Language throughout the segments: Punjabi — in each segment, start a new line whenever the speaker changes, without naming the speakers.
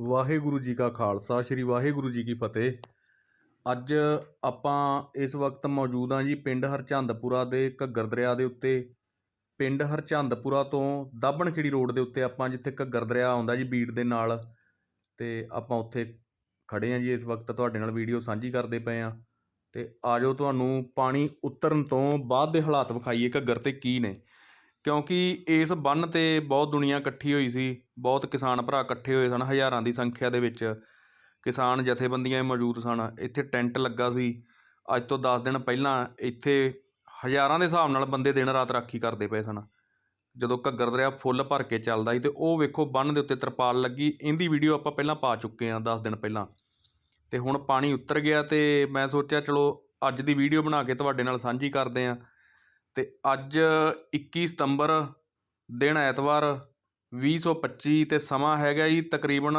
ਵਾਹਿਗੁਰੂ ਜੀ ਕਾ ਖਾਲਸਾ, ਸ੍ਰੀ ਵਾਹਿਗੁਰੂ ਜੀ ਕੀ ਫਤਿਹ। ਅੱਜ ਆਪਾਂ ਇਸ ਵਕਤ ਮੌਜੂਦ ਹਾਂ ਜੀ ਪਿੰਡ ਹਰਚੰਦਪੁਰਾ ਦੇ ਘੱਗਰ ਦਰਿਆ ਦੇ ਉੱਤੇ। ਪਿੰਡ ਹਰਚੰਦਪੁਰਾ ਤੋਂ ਦਾਬਣਖੇੜੀ ਰੋਡ ਦੇ ਉੱਤੇ ਆਪਾਂ ਜਿੱਥੇ ਘੱਗਰ ਦਰਿਆ ਆਉਂਦਾ ਜੀ ਬੀੜ ਦੇ ਨਾਲ। ਤੇ ਆਪਾਂ ਉੱਥੇ ਖੜੇ ਹਾਂ ਜੀ ਇਸ ਵਕਤ ਤੁਹਾਡੇ ਨਾਲ ਵੀਡੀਓ ਸਾਂਝੀ ਕਰਦੇ ਪਏ ਹਾਂ। ਤੇ ਆਜੋ ਤੁਹਾਨੂੰ ਪਾਣੀ ਉਤਰਨ ਤੋਂ ਬਾਅਦ ਦੇ ਹਾਲਾਤ ਵਿਖਾਈਏ ਘੱਗਰ ਤੇ ਕੀ ਨੇ। ਕਿਉਂਕਿ ਇਸ ਬੰਨ ਤੇ ਬਹੁਤ ਦੁਨੀਆ ਇਕੱਠੀ ਹੋਈ ਸੀ, ਬਹੁਤ ਕਿਸਾਨ ਭਰਾ ਇਕੱਠੇ ਹੋਏ ਸਨ ਹਜ਼ਾਰਾਂ ਦੀ ਸੰਖਿਆ ਦੇ ਵਿੱਚ। ਕਿਸਾਨ ਜਥੇਬੰਦੀਆਂ ਮੌਜੂਦ ਸਨ। ਇੱਥੇ ਟੈਂਟ ਲੱਗਾ ਸੀ। ਅੱਜ ਤੋਂ 10 ਦਿਨ ਪਹਿਲਾਂ ਇੱਥੇ ਹਜ਼ਾਰਾਂ ਦੇ ਹਿਸਾਬ ਨਾਲ ਬੰਦੇ ਦਿਨ ਰਾਤ ਰਾਖੀ ਕਰਦੇ ਪਏ ਸਨ। ਜਦੋਂ ਘੱਗਰ ਦਰਿਆ ਫੁੱਲ ਭਰ ਕੇ ਚੱਲਦਾ ਸੀ ਤੇ ਉਹ ਵੇਖੋ ਬੰਨ ਦੇ ਉੱਤੇ ਤਰਪਾਲ ਲੱਗੀ। ਇਹਦੀ ਵੀਡੀਓ ਆਪਾਂ ਪਹਿਲਾਂ ਪਾ ਚੁੱਕੇ ਹਾਂ 10 ਦਿਨ ਪਹਿਲਾਂ। ਤੇ ਹੁਣ ਪਾਣੀ ਉਤਰ ਗਿਆ ਤੇ ਮੈਂ ਸੋਚਿਆ ਚਲੋ ਅੱਜ ਦੀ ਵੀਡੀਓ ਬਣਾ ਕੇ ਤੁਹਾਡੇ ਨਾਲ ਸਾਂਝੀ ਕਰਦੇ ਹਾਂ। ਤੇ ਅੱਜ 21 ਸਤੰਬਰ ਦਿਨ ਐਤਵਾਰ, ਵੀਹ ਸੌ ਪੱਚੀ ਅਤੇ ਸਮਾਂ ਹੈਗਾ ਜੀ ਤਕਰੀਬਨ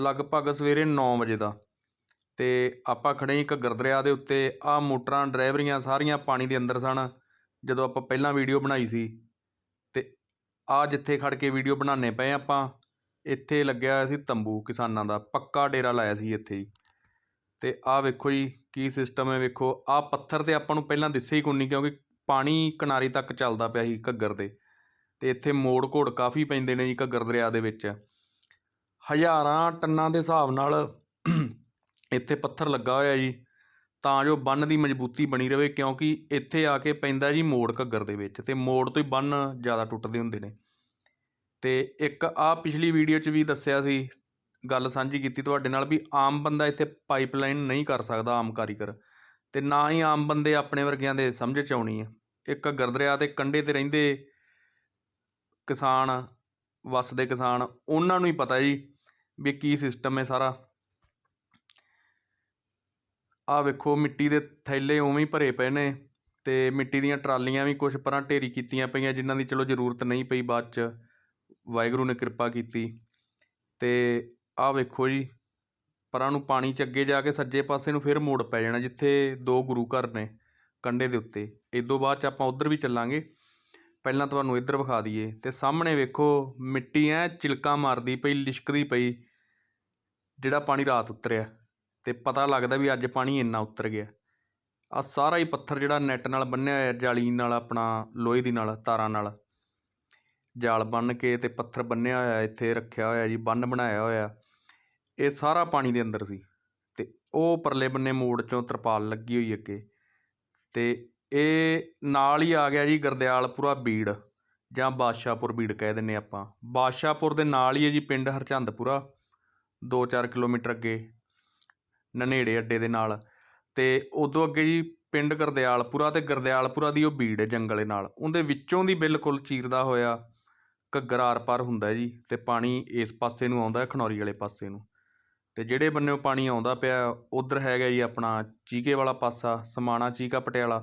ਲਗਭਗ ਸਵੇਰੇ ਨੌ ਵਜੇ ਦਾ। ਅਤੇ ਆਪਾਂ ਖੜ੍ਹੇ ਇੱਕ ਘੱਗਰ ਦਰਿਆ ਦੇ ਉੱਤੇ, ਆਹ ਮੋਟਰਾਂ, ਡਰਾਈਵਰੀਆਂ ਸਾਰੀਆਂ ਪਾਣੀ ਦੇ ਅੰਦਰ ਸਨ, ਜਦੋਂ ਆਪਾਂ ਪਹਿਲਾਂ ਵੀਡੀਓ ਬਣਾਈ ਸੀ। ਅਤੇ ਆਹ ਜਿੱਥੇ ਖੜ੍ਹ ਕੇ ਵੀਡੀਓ ਬਣਾਉਂਦੇ ਪਏ ਆਪਾਂ, ਇੱਥੇ ਲੱਗਿਆ ਹੋਇਆ ਸੀ ਤੰਬੂ ਕਿਸਾਨਾਂ ਦਾ, ਪੱਕਾ ਡੇਰਾ ਲਾਇਆ ਸੀ ਇੱਥੇ ਜੀ ਅਤੇ ਆਹ ਵੇਖੋ ਜੀ ਕੀ ਸਿਸਟਮ ਹੈ ਵੇਖੋ, ਆਹ ਪੱਥਰ ਤੇ ਆਪਾਂ ਨੂੰ ਪਹਿਲਾਂ ਦਿਸੇ ਹੀ ਕੋਈ ਨਹੀਂ ਕਿਉਂਕਿ ਪਾਣੀ ਕਿਨਾਰੇ ਤੱਕ ਚੱਲਦਾ ਪਿਆ ਸੀ ਘੱਗਰ ਦੇ ਤੇ ਇੱਥੇ ਮੋੜ ਘੋੜ ਕਾਫੀ ਪੈਂਦੇ ਨੇ ਜੀ ਘੱਗਰ ਦਰਿਆ ਦੇ ਵਿੱਚ। ਹਜ਼ਾਰਾਂ ਟੰਨਾਂ ਦੇ ਹਿਸਾਬ ਨਾਲ ਇੱਥੇ ਪੱਥਰ ਲੱਗਾ ਹੋਇਆ ਜੀ। ਤਾਂ ਜੋ ਬੰਨ ਦੀ ਮਜ਼ਬੂਤੀ ਬਣੀ ਰਵੇ, ਕਿਉਂਕਿ ਇੱਥੇ ਆ ਕੇ ਪੈਂਦਾ ਜੀ ਮੋੜ ਘੱਗਰ ਦੇ ਵਿੱਚ ਤੇ ਮੋੜ ਤੋਂ ਹੀ ਬੰਨ ਜ਼ਿਆਦਾ ਟੁੱਟਦੇ ਹੁੰਦੇ ਨੇ। ਤੇ ਇੱਕ ਆ ਪਿਛਲੀ ਵੀਡੀਓ 'ਚ ਵੀ ਦੱਸਿਆ ਸੀ ਗੱਲ ਸਾਂਝੀ ਕੀਤੀ ਤੁਹਾਡੇ ਨਾਲ ਵੀ ਆਮ ਬੰਦਾ ਇੱਥੇ ਪਾਈਪਲਾਈਨ ਨਹੀਂ ਕਰ ਸਕਦਾ, ਆਮ ਕਾਰੀਗਰ। ਤੇ ਨਾ ਹੀ ਆਮ ਬੰਦੇ ਆਪਣੇ ਵਰਗਿਆਂ ਦੇ ਸਮਝ 'ਚ ਆਉਣੀ ਹੈ ਇੱਕ ਗਰਦਰਿਆ ਦਰਿਆ ਦੇ ਕੰਢੇ ਤੇ ਰਹਿੰਦੇ ਕਿਸਾਨ ਵਸਦੇ ਕਿਸਾਨ, ਉਹਨਾਂ ਨੂੰ ਹੀ ਪਤਾ ਜੀ ਵੀ ਕੀ ਸਿਸਟਮ ਹੈ ਸਾਰਾ। ਆ ਵੇਖੋ, ਮਿੱਟੀ ਦੇ ਥੈਲੇ ਉਵੇਂ ਹੀ ਭਰੇ ਪਏ ਨੇ ਤੇ ਮਿੱਟੀ ਦੀਆਂ ਟਰਾਲੀਆਂ ਵੀ ਕੁਝ ਪਰਾਂ ਢੇਰੀ ਕੀਤੀਆਂ ਪਈਆਂ ਜਿਨ੍ਹਾਂ ਦੀ ਚਲੋ ਜ਼ਰੂਰਤ ਨਹੀਂ ਪਈ ਬਾਅਦ ਚ। ਵਾਹਿਗੁਰੂ ਨੇ ਕਿਰਪਾ ਕੀਤੀ। ਤੇ ਆਹ ਵੇਖੋ ਜੀ, ਪਰਾਂ ਨੂੰ ਪਾਣੀ ਚ ਅੱਗੇ ਜਾ ਕੇ ਸੱਜੇ ਪਾਸੇ ਨੂੰ ਫਿਰ ਮੋੜ ਪੈ ਜਾਣਾ ਜਿੱਥੇ ਦੋ ਗੁਰੂ ਘਰ ਨੇ ਕੰਢੇ ਦੇ ਉੱਤੇ। ਇਦੋਂ ਬਾਅਦ ਚ ਆਪਾਂ ਉਧਰ ਵੀ ਚੱਲਾਂਗੇ। ਪਹਿਲਾਂ ਤੁਹਾਨੂੰ ਇੱਧਰ ਵਿਖਾ ਦਈਏ। ਤੇ ਸਾਹਮਣੇ ਵੇਖੋ, ਮਿੱਟੀ ਐ ਚਿਲਕਾ ਮਾਰਦੀ ਪਈ, ਲਿਸ਼ਕਦੀ ਪਈ, ਜਿਹੜਾ ਪਾਣੀ ਰਾਤ ਉਤਰਿਆ। ਤੇ ਪਤਾ ਲੱਗਦਾ ਵੀ ਅੱਜ ਪਾਣੀ ਇੰਨਾ ਉਤਰ ਗਿਆ। ਆ ਸਾਰਾ ਹੀ ਪੱਥਰ ਜਿਹੜਾ ਨੈਟ ਨਾਲ ਬੰਨਿਆ ਹੋਇਆ ਜਾਲੀ ਨਾਲ ਆਪਣਾ, ਲੋਹੇ ਦੀ ਨਾਲ, ਤਾਰਾਂ ਨਾਲ। ਜਾਲ ਬੰਨ ਕੇ ਤੇ ਪੱਥਰ ਬੰਨਿਆ ਹੋਇਆ, ਇੱਥੇ ਰੱਖਿਆ ਹੋਇਆ ਜੀ ਬੰਨ ਬਣਾਇਆ ਹੋਇਆ। ਇਹ ਸਾਰਾ ਪਾਣੀ ਦੇ ਅੰਦਰ ਸੀ ਅਤੇ ਉਹ ਪਰਲੇ ਬੰਨੇ ਮੋੜ ਚੋਂ ਤਰਪਾਲ ਲੱਗੀ ਹੋਈ ਅੱਗੇ ਅਤੇ ਇਹ ਨਾਲ ਹੀ ਆ ਗਿਆ ਜੀ ਗਰਦਿਆਲਪੁਰਾ ਬੀੜ ਜਾਂ ਬਾਦਸ਼ਾਹਪੁਰ ਬੀੜ ਕਹਿ ਦਿੰਨੇ ਆਪਾਂ। ਬਾਦਸ਼ਾਹਪੁਰ ਦੇ ਨਾਲ ਹੀ ਹੈ ਜੀ ਪਿੰਡ ਹਰਚੰਦਪੁਰਾ 2-4 ਕਿਲੋਮੀਟਰ ਅੱਗੇ, ਨਨੇੜੇ ਅੱਡੇ ਦੇ ਨਾਲ ਤੇ ਉਦੋਂ ਅੱਗੇ ਜੀ ਪਿੰਡ ਗਰਦਿਆਲਪੁਰਾ ਤੇ ਗਰਦਿਆਲਪੁਰਾ ਦੀ ਉਹ ਬੀੜ ਹੈ ਜੰਗਲ ਨਾਲ। ਉਹਦੇ ਵਿੱਚੋਂ ਦੀ ਬਿਲਕੁਲ ਚੀਰਦਾ ਹੋਇਆ ਘੱਗਰ ਆਰ ਪਾਰ ਹੁੰਦਾ ਜੀ ਤੇ ਪਾਣੀ ਇਸ ਪਾਸੇ ਨੂੰ ਆਉਂਦਾ, ਖਨੌਰੀ ਵਾਲੇ ਪਾਸੇ ਨੂੰ। ਅਤੇ ਜਿਹੜੇ ਬੰਨਿਓ ਪਾਣੀ ਆਉਂਦਾ ਪਿਆ, ਉੱਧਰ ਹੈਗਾ ਜੀ ਆਪਣਾ ਚੀਕੇ ਵਾਲਾ ਪਾਸਾ, ਸਮਾਣਾ ਚੀਕਾ ਪਟਿਆਲਾ।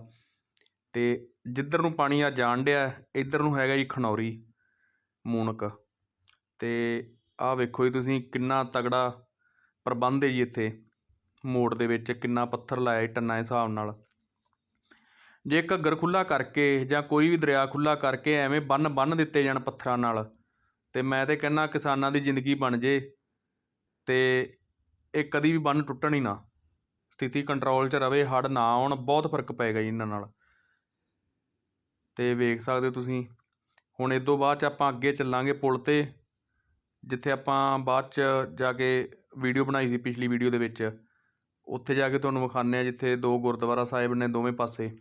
ਅਤੇ ਜਿੱਧਰ ਨੂੰ ਪਾਣੀ ਆ ਜਾਣ ਡਿਆ, ਇੱਧਰ ਨੂੰ ਹੈਗਾ ਜੀ ਖਨੌਰੀ, ਮੂਨਕ। ਅਤੇ ਆਹ ਵੇਖੋ ਜੀ ਤੁਸੀਂ ਕਿੰਨਾ ਤਗੜਾ ਪ੍ਰਬੰਧ ਹੈ ਜੀ ਇੱਥੇ। ਮੋੜ ਦੇ ਵਿੱਚ ਕਿੰਨਾ ਪੱਥਰ ਲਾਇਆ ਟੰਨਾ ਦੇ ਹਿਸਾਬ ਨਾਲ। ਜੇ ਘੱਗਰ ਖੁੱਲਾ ਕਰਕੇ ਜਾਂ ਕੋਈ ਵੀ ਦਰਿਆ ਖੁੱਲਾ ਕਰਕੇ ਐਵੇਂ ਬੰਨ ਬੰਨ ਦਿੱਤੇ ਜਾਣ ਪੱਥਰਾਂ ਨਾਲ, ਤੇ ਮੈਂ ਤੇ ਕਹਿੰਨਾ ਕਿਸਾਨਾਂ ਦੀ ਜ਼ਿੰਦਗੀ ਬਣ ਜੇ। ਤੇ ਇਹ ਕਦੀ ਵੀ ਬੰਨ ਟੁੱਟਣ ਹੀ ਨਾ। ਸਥਿਤੀ ਕੰਟਰੋਲ 'ਚ ਰਵੇ ਹੜ ਨਾ ਆਉਣ, ਬਹੁਤ ਫ਼ਰਕ ਪਏਗਾ ਜੀ ਇਹਨਾਂ ਨਾਲ। ਤੇ ਵੇਖ ਸਕਦੇ ਹੋ ਤੁਸੀਂ, ਹੁਣ ਇਸ ਤੋਂ ਬਾਅਦ 'ਚ ਆਪਾਂ ਅੱਗੇ ਚੱਲਾਂਗੇ ਪੁਲ ਤੇ, ਜਿੱਥੇ ਆਪਾਂ ਬਾਅਦ 'ਚ ਜਾ ਕੇ ਵੀਡੀਓ ਬਣਾਈ ਸੀ ਪਿਛਲੀ ਵੀਡੀਓ ਦੇ ਵਿੱਚ। ਉੱਥੇ ਜਾ ਕੇ ਤੁਹਾਨੂੰ ਵਿਖਾਉਂਦੇ ਆ ਜਿੱਥੇ ਦੋ ਗੁਰਦੁਆਰਾ ਸਾਹਿਬ ਨੇ ਦੋਵੇਂ ਪਾਸੇ।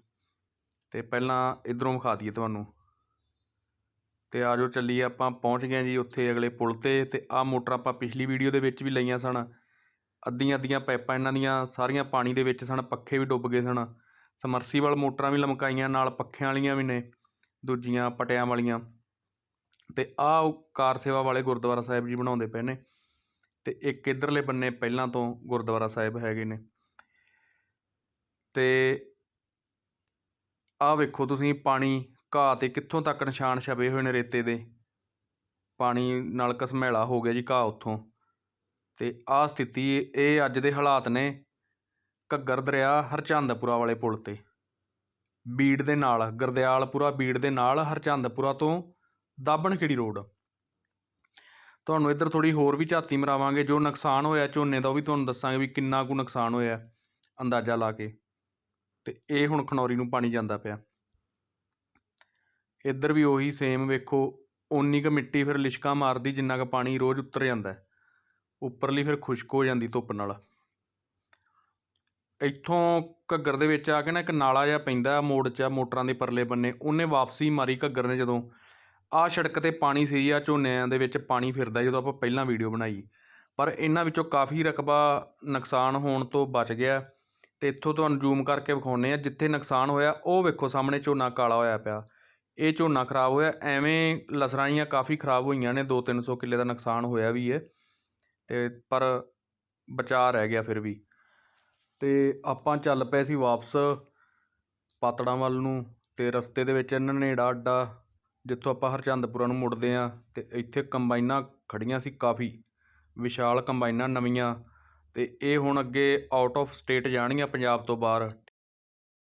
ਤੇ ਪਹਿਲਾਂ ਇਧਰੋਂ ਵਿਖਾ ਦਈਏ ਤੁਹਾਨੂੰ। ਤੇ ਆਜੋ ਚੱਲੀਏ ਆਪਾਂ, ਪਹੁੰਚ ਗਏ ਜੀ ਉੱਥੇ ਅਗਲੇ ਪੁਲ ਤੇ ਤੇ ਆਹ ਮੋਟਰ ਆਪਾਂ ਪਿਛਲੀ ਵੀਡੀਓ ਦੇ ਵਿੱਚ ਵੀ ਲਈਆਂ ਸਨ। ਅੱਧੀਆਂ ਅੱਧੀਆਂ ਪਾਈਪਾਂ ਇਹਨਾਂ ਦੀਆਂ ਸਾਰੀਆਂ ਪਾਣੀ ਦੇ ਵਿੱਚ ਸਨ, ਪੱਖੇ ਵੀ ਡੁੱਬ ਗਏ ਸਨ। ਸਮਰਸੀਬਲ ਮੋਟਰਾਂ ਵੀ ਲਮਕਾਈਆਂ, ਨਾਲ ਪੱਖਿਆਂ ਵਾਲੀਆਂ ਵੀ ਨੇ, ਦੂਜੀਆਂ ਪਟਿਆਂ ਵਾਲੀਆਂ। ਤੇ ਆਹ ਕਾਰ ਸੇਵਾ ਵਾਲੇ ਗੁਰਦੁਆਰਾ ਸਾਹਿਬ ਜੀ ਬਣਾਉਂਦੇ ਪਏ ਨੇ ਤੇ ਇੱਕ ਇਧਰਲੇ ਬੰਨੇ ਪਹਿਲਾਂ ਤੋਂ ਗੁਰਦੁਆਰਾ ਸਾਹਿਬ ਹੈਗੇ ਨੇ। ਤੇ ਆਹ ਵੇਖੋ ਤੁਸੀਂ ਪਾਣੀ, ਘਾਹ ਤੇ ਕਿੱਥੋਂ ਤੱਕ ਨਿਸ਼ਾਨ ਛਪੇ ਹੋਏ ਨੇ ਰੇਤੇ ਦੇ। ਪਾਣੀ ਨਾਲ ਘਸਮੈਲਾ ਹੋ ਗਿਆ ਜੀ ਘਾਹ ਉੱਥੋਂ। ਅਤੇ ਆਹ ਸਥਿਤੀ ਇਹ ਅੱਜ ਦੇ ਹਾਲਾਤ ਨੇ। ਘੱਗਰ ਦਰਿਆ ਹਰਚੰਦਪੁਰਾ ਵਾਲੇ ਪੁਲ ਤੇ। ਬੀੜ ਦੇ ਨਾਲ, ਗਰਦਿਆਲਪੁਰਾ ਬੀੜ ਦੇ ਨਾਲ ਹਰਚੰਦਪੁਰਾ ਤੋਂ ਦਾਬਣਖੇੜੀ ਰੋਡ। ਤੁਹਾਨੂੰ ਇੱਧਰ ਥੋੜੀ ਹੋਰ ਵੀ ਝਾਤੀ ਮਰਾਵਾਂਗੇ, ਜੋ ਨੁਕਸਾਨ ਹੋਇਆ ਝੋਨੇ ਦਾ, ਉਹ ਵੀ ਤੁਹਾਨੂੰ ਦੱਸਾਂਗੇ ਵੀ ਕਿੰਨਾ ਕੁ ਨੁਕਸਾਨ ਹੋਇਆ ਅੰਦਾਜ਼ਾ ਲਾ ਕੇ। ਤੇ ਇਹ ਹੁਣ ਖਨੌਰੀ ਨੂੰ ਪਾਣੀ ਜਾਂਦਾ ਪਿਆ। ਇੱਧਰ ਵੀ ਉਹੀ ਸੇਮ ਵੇਖੋ, ਓਨੀ ਕੁ ਮਿੱਟੀ ਫਿਰ ਲਿਸ਼ਕਾ ਮਾਰਦੀ, ਜਿੰਨਾ ਕੁ ਪਾਣੀ ਰੋਜ਼ ਉਤਰ ਜਾਂਦਾ। ਉੱਪਰਲੀ ਫਿਰ ਖੁਸ਼ਕ ਹੋ ਜਾਂਦੀ ਧੁੱਪ ਨਾਲ। ਇੱਥੋਂ ਘੱਗਰ ਦੇ ਵਿੱਚ ਆ ਕੇ ਨਾ ਇੱਕ ਨਾਲਾ ਜਿਹਾ ਪੈਂਦਾ, ਮੋੜ 'ਚ ਮੋਟਰਾਂ ਦੇ ਪਰਲੇ ਬੰਨੇ, ਉਹਨੇ ਵਾਪਸੀ ਮਾਰੀ ਘੱਗਰ ਨੇ ਜਦੋਂ। ਆਹ ਸੜਕ ਤੇ ਪਾਣੀ ਸੀ ਆ ਝੋਨਿਆਂ ਦੇ ਵਿੱਚ ਪਾਣੀ ਫਿਰਦਾ ਜਦੋਂ ਆਪਾਂ ਪਹਿਲਾਂ ਵੀਡੀਓ ਬਣਾਈ। ਪਰ ਇਹਨਾਂ ਵਿੱਚੋਂ ਕਾਫੀ ਰਕਬਾ ਨੁਕਸਾਨ ਹੋਣ ਤੋਂ ਬਚ ਗਿਆ। ਤੇ ਇੱਥੋਂ ਤੁਹਾਨੂੰ ਜ਼ੂਮ ਕਰਕੇ ਵਿਖਾਉਂਦੇ ਆ ਜਿੱਥੇ ਨੁਕਸਾਨ ਹੋਇਆ, ਉਹ ਵੇਖੋ ਸਾਹਮਣੇ ਝੋਨਾ ਕਾਲਾ ਹੋਇਆ ਪਿਆ। ਇਹ ਝੋਨਾ ਖਰਾਬ ਹੋਇਆ, ਐਵੇਂ ਲਸਰਾਈਆਂ ਕਾਫੀ ਖਰਾਬ ਹੋਈਆਂ ਨੇ 2-300 ਕਿੱਲੇ ਦਾ ਨੁਕਸਾਨ ਹੋਇਆ ਵੀ ਹੈ। ਅਤੇ ਪਰ ਬਚਾਅ ਰਹਿ ਗਿਆ ਫਿਰ ਵੀ। ਅਤੇ ਆਪਾਂ ਚੱਲ ਪਏ ਸੀ ਵਾਪਸ ਪਾਤੜਾਂ ਵੱਲ ਨੂੰ ਅਤੇ ਰਸਤੇ ਦੇ ਵਿੱਚ ਇਹਨਾਂ ਨੇ ਏਡਾ ਅੱਡਾ, ਜਿੱਥੋਂ ਆਪਾਂ ਹਰਚੰਦਪੁਰਾ ਨੂੰ ਮੁੜਦੇ ਹਾਂ ਅਤੇ ਇੱਥੇ ਕੰਬਾਈਨਾਂ ਖੜੀਆਂ ਸੀ ਕਾਫੀ, ਵਿਸ਼ਾਲ ਕੰਬਾਈਨਾਂ ਨਵੀਆਂ ਅਤੇ ਇਹ ਹੁਣ ਅੱਗੇ ਆਊਟ ਆਫ ਸਟੇਟ ਜਾਣਗੀਆਂ ਪੰਜਾਬ ਤੋਂ ਬਾਹਰ।